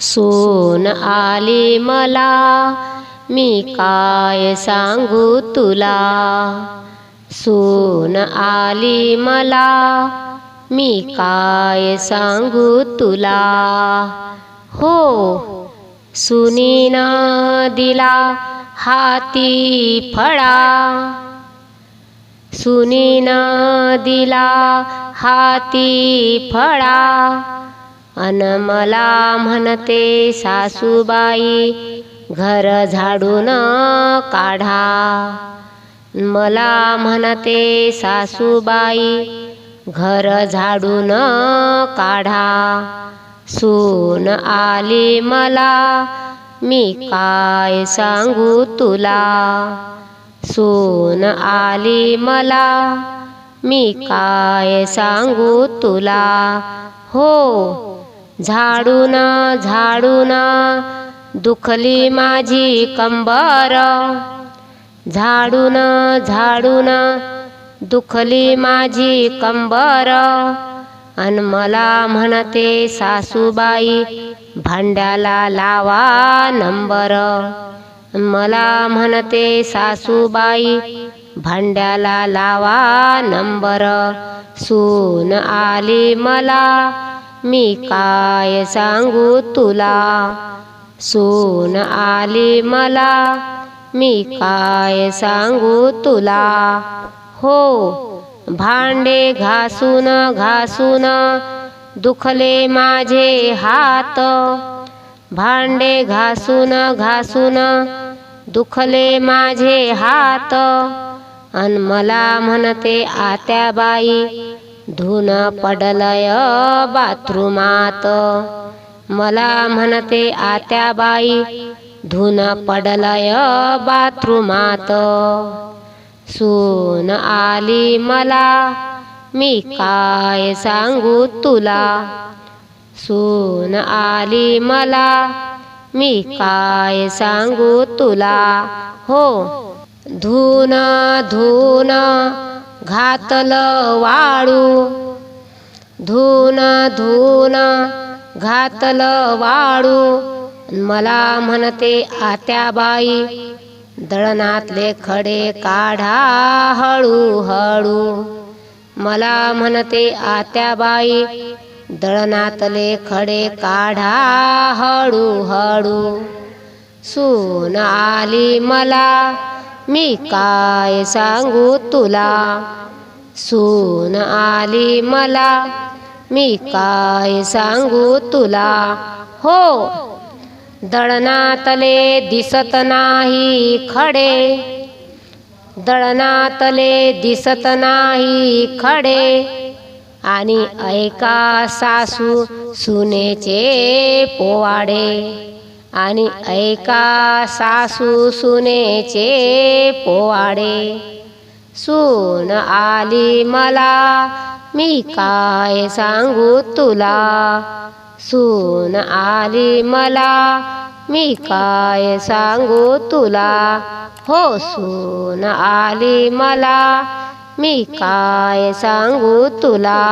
सोन आली मला. मी काय सांगू तुला? सोन आली मला. मी काय सांगू तुला? हो सुनीना दिला हाती फळा. सुनीना दिला हाती फळा. अन मला म्हणते सासूबाई घर झाडून काढा. मला म्हणते सासूबाई घर झाडून काढा. सून आली मला मी काय सांगू तुला? सून आली मला मी काय सांगू तुला? हो झाडून झाडून दुखली माझी कंबर. झाडून झाडून दुखली माझी कंबर. अन मला म्हणते सासूबाई भांड्याला लावा नंबर. मला म्हणते सासूबाई भांड्याला लावा नंबर. सून आली मला मी काय सांगू तुला? सून आली मला. मी काय सांगू तुला? हो भांडे घासून घासून दुखले माझे हात. भांडे घासून घासून दुखले माझे हात. अन मला म्हणते आत्याबाई धुन पडलय बाथरूमात. मला म्हणते आत्याबाई धुन पडलय बाथरूमात. सून आली मला मी काय सांगू तुला? सून आली मला मी काय सांगू तुला? हो धुन धुन घातलं वाळू. धून धून घातलं वाळू. मला म्हणते आत्याबाई दळणातले खडे काढा हळू हळू मला म्हणते आत्याबाई दळणातले खडे काढा हळू हळू सून आली मला मी काय सांगू तुला? सून आली मला. मी काय सांगू तुला? हो. दळणातले दिसत नाही खडे. दळणातले दिसत नाही खडे. आणि ऐका सासू सुनेचे पोवाडे. आणि ऐका सासू सुनेचे पोवाडे. सून आली मला मी काय सांगू तुला? सून आली मला मी काय सांगू तुला? हो सून आली मला मी काय सांगू तुला?